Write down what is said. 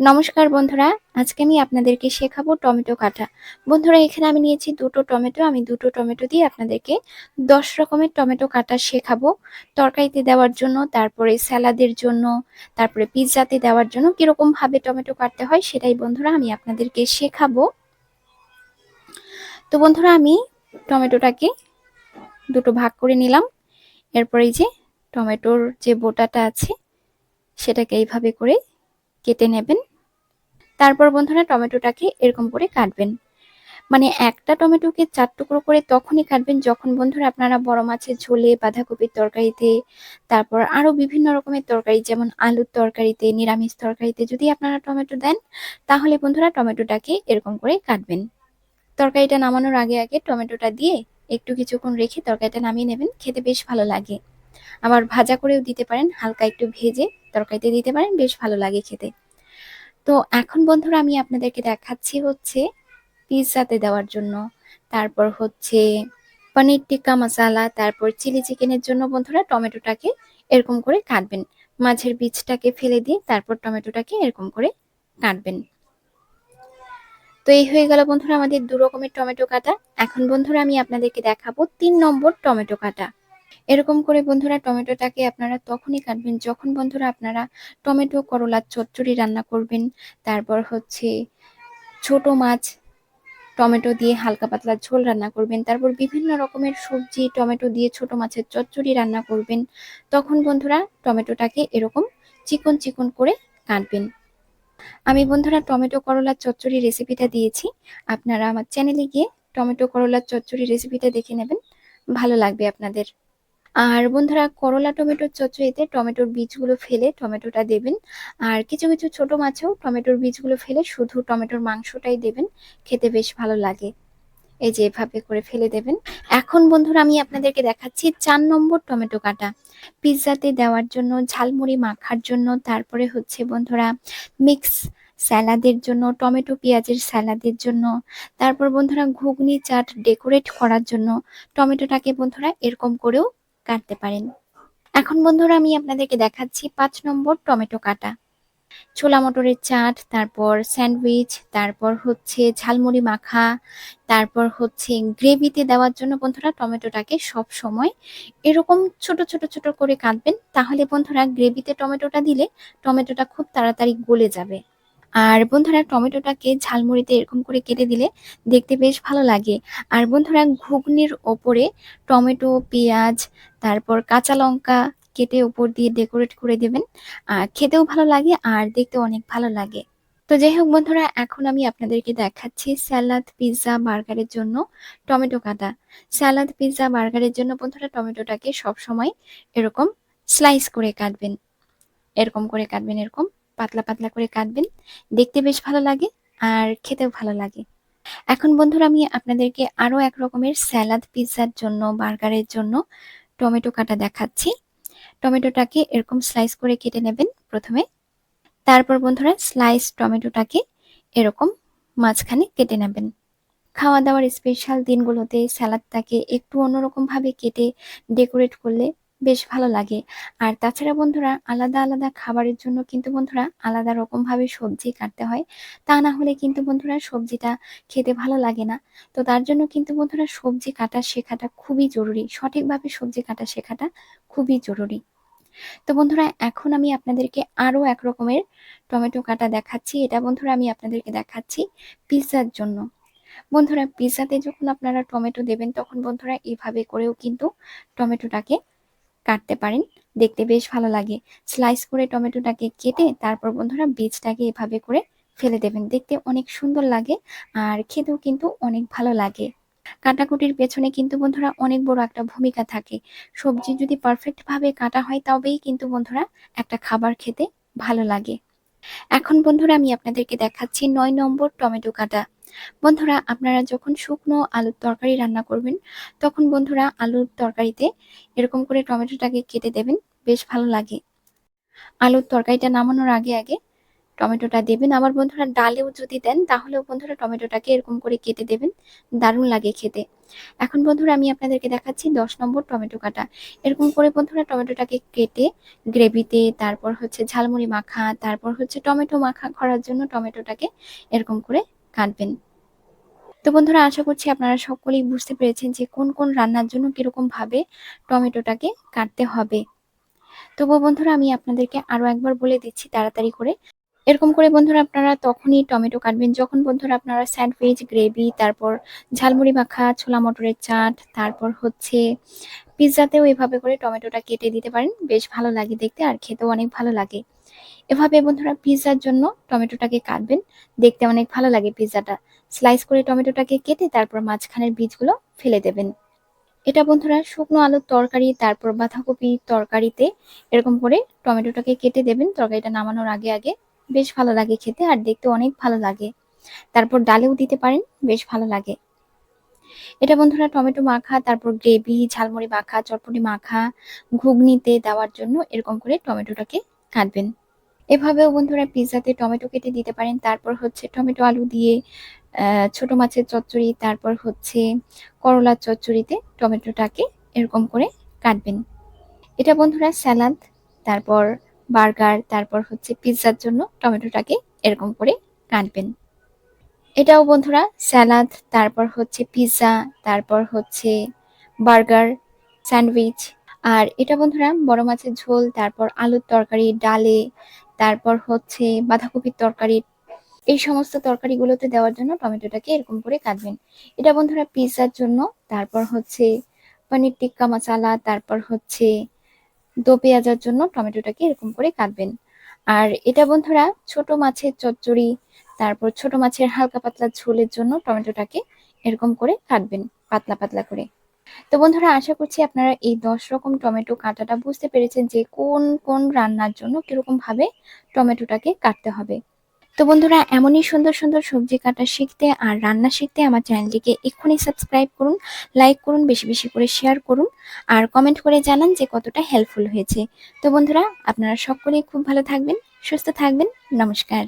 নমস্কার বন্ধুরা, আজকে আমি আপনাদেরকে শেখাবো টমেটো কাটা। বন্ধুরা, এখানে আমি নিয়েছি দুটো টমেটো, আমি দুটো টমেটো দিয়ে আপনাদেরকে দশ রকমের টমেটো কাটা শেখাবো। তরকারিতে দেওয়ার জন্য, তারপরে স্যালাদের জন্য, তারপরে পিৎজাতে দেওয়ার জন্য কীরকম ভাবে টমেটো কাটতে হয় সেটাই বন্ধুরা আমি আপনাদেরকে শেখাবো। তো বন্ধুরা, আমি টমেটোটাকে দুটো ভাগ করে নিলাম। এরপরে যে টমেটোর যে বোটাটা আছে, সেটাকে এইভাবে করে কেটে নেবেন। তারপর বন্ধুরা টমেটোটাকে এরকম করে কাটবেন। মানে একটা টমেটোকে চার টুকরো করে তখনই কাটবেন যখন বন্ধুরা আপনারা বড় মাছের ঝোলে, বাঁধাকপির তরকারিতে, তারপর আরও বিভিন্ন রকমের তরকারি যেমন আলুর তরকারিতে, নিরামিষ তরকারিতে যদি আপনারা টমেটো দেন, তাহলে বন্ধুরা টমেটোটাকে এরকম করে কাটবেন। তরকারিটা নামানোর আগে আগে টমেটোটা দিয়ে একটু কিছুক্ষণ রেখে তরকারিটা নামিয়ে নেবেন, খেতে বেশ ভালো লাগে। আবার ভাজা করেও দিতে পারেন, হালকা একটু ভেজে তরকারিতে দিতে পারেন, বেশ ভালো লাগে খেতে। তো এখন বন্ধুরা আমি আপনাদেরকে দেখাচ্ছি হচ্ছে পিৎজাতে দেওয়ার জন্য। তারপর হচ্ছে পনির টিক্কা মশালা, তারপর চিলি চিকেনের জন্য বন্ধুরা টমেটোটাকে এরকম করে কাটবেন। মাছের বীজটাকে ফেলে দিয়ে তারপর টমেটোটাকে এরকম করে কাটবেন। তো এই হয়ে গেল বন্ধুরা আমাদের দু রকমের টমেটো কাটা। এখন বন্ধুরা আমি আপনাদেরকে দেখাবো তিন নম্বর টমেটো কাটা। এরকম করে বন্ধুরা টমেটোটাকে আপনারা তখনই কাটবেন যখন বন্ধুরা আপনারা টমেটো করলার চচ্চড়ি রান্না করবেন। তারপর হচ্ছে ছোট মাছ টমেটো দিয়ে হালকা পাতলা ঝোল রান্না করবেন। তারপর বিভিন্ন রকমের সবজি টমেটো দিয়ে ছোট মাছের চচ্চড়ি রান্না করবেন। তখন বন্ধুরা টমেটোটাকে এরকম চিকন চিকন করে কাটবেন। আমি বন্ধুরা টমেটো করলার চচ্চড়ি রেসিপিটা দিয়েছি। আপনারা আমার চ্যানেলে গিয়ে টমেটো করলার চচ্চড়ি রেসিপিটা দেখে নেবেন। ভালো লাগবে আপনাদের। আর বন্ধুরা করলা টমেটোর চচ্চড়িতে টমেটোর বীজগুলো ফেলে টমেটোটা দেবেন। আর কিছু কিছু ছোট মাছেও টমেটোর বীজগুলো ফেলে শুধু টমেটোর মাংসটাই দেবেন। খেতে বেশ ভালো লাগে। এই যে এভাবে করে ফেলে দেবেন। এখন বন্ধুরা আমি আপনাদেরকে দেখাচ্ছি চার নম্বর টমেটো কাটা। পিৎজাতে দেওয়ার জন্য, ঝালমুড়ি মাখার জন্য, তারপরে হচ্ছে বন্ধুরা মিক্স স্যালাদের জন্য, টমেটো পেঁয়াজের স্যালাদের জন্য, তারপর বন্ধুরা ঘুগনি চাট ডেকোরেট করার জন্য টমেটোটাকে বন্ধুরা এরকম করেও কাটতে পারেন। এখন বন্ধুরা আমি আপনাদেরকে দেখাচ্ছি পাঁচ নম্বর টমেটো কাটা। ছোলা মটরের চাট, তারপর স্যান্ডউইচ, তারপর হচ্ছে ঝালমুড়ি মাখা, তারপর হচ্ছে গ্রেভিতে দেওয়ার জন্য বন্ধুরা টমেটোটাকে সব সময় এরকম ছোট ছোট ছোট করে কাটবেন। তাহলে বন্ধুরা গ্রেভিতে টমেটোটা দিলে টমেটোটা খুব তাড়াতাড়ি গলে যাবে। আর বন্ধুরা টমেটোটাকে ঝালমুড়িতে এরকম করে কেটে দিলে দেখতে বেশ ভালো লাগে। আর বন্ধুরা ঘুগনির ওপরে টমেটো, পেঁয়াজ, তারপর কাঁচা লঙ্কা কেটে উপর দিয়ে ডেকোরেট করে দেবেন। খেতেও ভালো লাগে আর দেখতে অনেক ভালো লাগে। তো যাই হোক বন্ধুরা, এখন আমি আপনাদেরকে দেখাচ্ছি স্যালাদ, পিৎজা, বার্গারের জন্য টমেটো কাটা। স্যালাদ, পিৎজা, বার্গারের জন্য বন্ধুরা টমেটোটাকে সব সময় এরকম স্লাইস করে কাটবেন। এরকম করে কাটবেন এরকম। পাতলা পাতলা করে কাটবেন। দেখতে বেশ ভালো লাগে আর খেতেও ভালো লাগে। এখন বন্ধুরা আমি আপনাদেরকে আরও এক রকমের স্যালাদ পিৎজার জন্য, বার্গারের জন্য টমেটো কাটা দেখাচ্ছি। টমেটোটাকে এরকম স্লাইস করে কেটে নেবেন প্রথমে। তারপর বন্ধুরা স্লাইস টমেটোটাকে এরকম মাঝখানে কেটে নেবেন। খাওয়া দাওয়ার স্পেশাল দিনগুলোতে স্যালাডটাকে একটু অন্যরকমভাবে কেটে ডেকোরেট করলে বেশ ভালো লাগে। আর তাছাড়া বন্ধুরা, আলাদা আলাদা খাবারের জন্য কিন্তু বন্ধুরা আলাদা রকম ভাবে সবজি কাটতে হয়। তা না হলে কিন্তু বন্ধুরা সবজিটা খেতে ভালো লাগে না। তো তার জন্য কিন্তু বন্ধুরা সবজি কাটা শেখাটা খুবই জরুরি। সঠিকভাবে সবজি কাটা শেখাটা খুবই জরুরি। তো বন্ধুরা, এখন আমি আপনাদেরকে আরও এক রকমের টমেটো কাটা দেখাচ্ছি। এটা বন্ধুরা আমি আপনাদেরকে দেখাচ্ছি পিৎজার জন্য। বন্ধুরা, পিৎজাতে যখন আপনারা টমেটো দেবেন, তখন বন্ধুরা এভাবে করেও কিন্তু টমেটোটাকে কাটতে পারেন। দেখতে বেশ ভালো লাগে। স্লাইস করে টমেটোটাকে কেটে তারপর বন্ধুরা বীজটাকে এভাবে করে ফেলে দেবেন। দেখতে অনেক সুন্দর লাগে আর খেতেও কিন্তু অনেক ভালো লাগে। কাটাকুটির পেছনে কিন্তু বন্ধুরা অনেক বড় একটা ভূমিকা থাকে। সবজি যদি পারফেক্টভাবে কাটা হয় তবেই কিন্তু বন্ধুরা একটা খাবার খেতে ভালো লাগে। এখন বন্ধুরা আমি আপনাদেরকে দেখাচ্ছি নয় নম্বর টমেটো কাটা। বন্ধুরা, আপনারা যখন শুকনো আলুর তরকারি রান্না করবেন, তখন বন্ধুরা আলুর তরকারিতে এরকম করে টমেটোটাকে কেটে দেবেন, বেশ ভালো লাগে। আলুর তরকারিটা নামানোর আগে আগে টমেটোটা দেবেন। আবার বন্ধুরা ডালেও যদি দেন, তাহলেও বন্ধুরা টমেটোটাকে এরকম করে কেটে দেবেন। দারুণ লাগে খেতে। এখন বন্ধুরা আমি আপনাদেরকে দেখাচ্ছি দশ নম্বর টমেটো কাটা। এরকম করে বন্ধুরা টমেটোটাকে কেটে গ্রেভিতে, তারপর হচ্ছে ঝালমুড়ি মাখা, তারপর হচ্ছে টমেটো মাখা করার জন্য টমেটোটাকে এরকম করে কাটবেন। তো বন্ধুরা আশা করছি আপনারা সকলেই বুঝতে পেরেছেন যে কোন কোন রান্নার জন্য কীরকম ভাবে টমেটোটাকে কাটতে হবে। তবুও বন্ধুরা আমি আপনাদেরকে আরও একবার বলে দিচ্ছি, তাড়াতাড়ি করে। এরকম করে বন্ধুরা আপনারা তখনই টমেটো কাটবেন। যখন বন্ধুরা আপনারা স্যান্ডউইচ, গ্রেভি, তারপর ঝালমুড়ি মাখা, ছোলা মটরের চাট, তারপর হচ্ছে পিৎজাতেও এভাবে করে টমেটোটা কেটে দিতে পারেন। বেশ ভালো লাগে দেখতে আর খেতেও অনেক ভালো লাগে। এভাবে বন্ধুরা পিৎজার জন্য টমেটোটাকে কাটবেন। দেখতে অনেক ভালো লাগে পিৎজাটা। স্লাইস করে টমেটোটাকে কেটে তারপর মাঝখানের বীজগুলো ফেলে দেবেন। এটা বন্ধুরা শুকনো আলুর তরকারি, তারপর বাঁধাকপি তরকারিতে এরকম করে টমেটোটাকে কেটে দেবেন। তরকারিটা নামানোর আগে আগে বেশ ভালো লাগে খেতে আর দেখতে অনেক ভালো লাগে। তারপর ডালেও দিতে পারেন, বেশ ভালো লাগে। এটা বন্ধুরা টমেটো মাখা, তারপর গ্রেভি, ঝালমুড়ি মাখা, চটপটি মাখা, ঘুগনিতে দেওয়ার জন্য এরকম করে টমেটোটাকে কাটবেন। এভাবেও বন্ধুরা পিৎজাতে টমেটো কেটে দিতে পারেন। তারপর হচ্ছে টমেটো আলু দিয়ে ছোট মাছের চচ্চড়ি, তারপর হচ্ছে করলার চচ্চড়িতে টমেটোটাকে এরকম করে কাটবেন। এটা বন্ধুরা স্যালাদ, তারপর বার্গার, তারপর হচ্ছে পিৎজার জন্য টমেটোটাকে এরকম করে কাটবেন। এটাও বন্ধুরা, স্যালাদ, তারপর হচ্ছে পিৎজা, তারপর হচ্ছে বার্গার, স্যান্ডউইচ, আর এটা বন্ধুরা বড় মাছের ঝোল, তারপর আলুর তরকারি, ডালে, তারপর হচ্ছে বাঁধাকপির তরকারি, এই সমস্ত তরকারিগুলোতে দেওয়ার জন্য টমেটোটাকে এরকম করে কাটবেন। এটা বন্ধুরা পিৎজার জন্য, তারপর হচ্ছে পনির টিক্কা মশালা, তারপর হচ্ছে দো পেঁয়াজার জন্য টমেটোটাকে এরকম করে কাটবেন। আর এটা বন্ধুরা ছোট মাছের চচ্চড়ি, তারপর ছোট মাছের হালকা পাতলা ঝোলের জন্য টমেটোটাকে এরকম করে কাটবেন, পাতলা পাতলা করে। তো বন্ধুরা আশা করছি আপনারা এই দশ রকম টমেটো কাটাটা বুঝতে পেরেছেন যে কোন কোন রান্নার জন্য কীরকম ভাবে টমেটোটাকে কাটতে হবে। তো বন্ধুরা, এমনই সুন্দর সুন্দর সবজি কাটা শিখতে আর রান্না শিখতে আমার চ্যানেলটিকে এক্ষুনি সাবস্ক্রাইব করুন লাইক করুন, বেশি বেশি করে শেয়ার করুন আর কমেন্ট করে জানান যে কতটা হেল্পফুল হয়েছে। তো বন্ধুরা, আপনারা সকলেই খুব ভালো থাকবেন, সুস্থ থাকবেন, নমস্কার।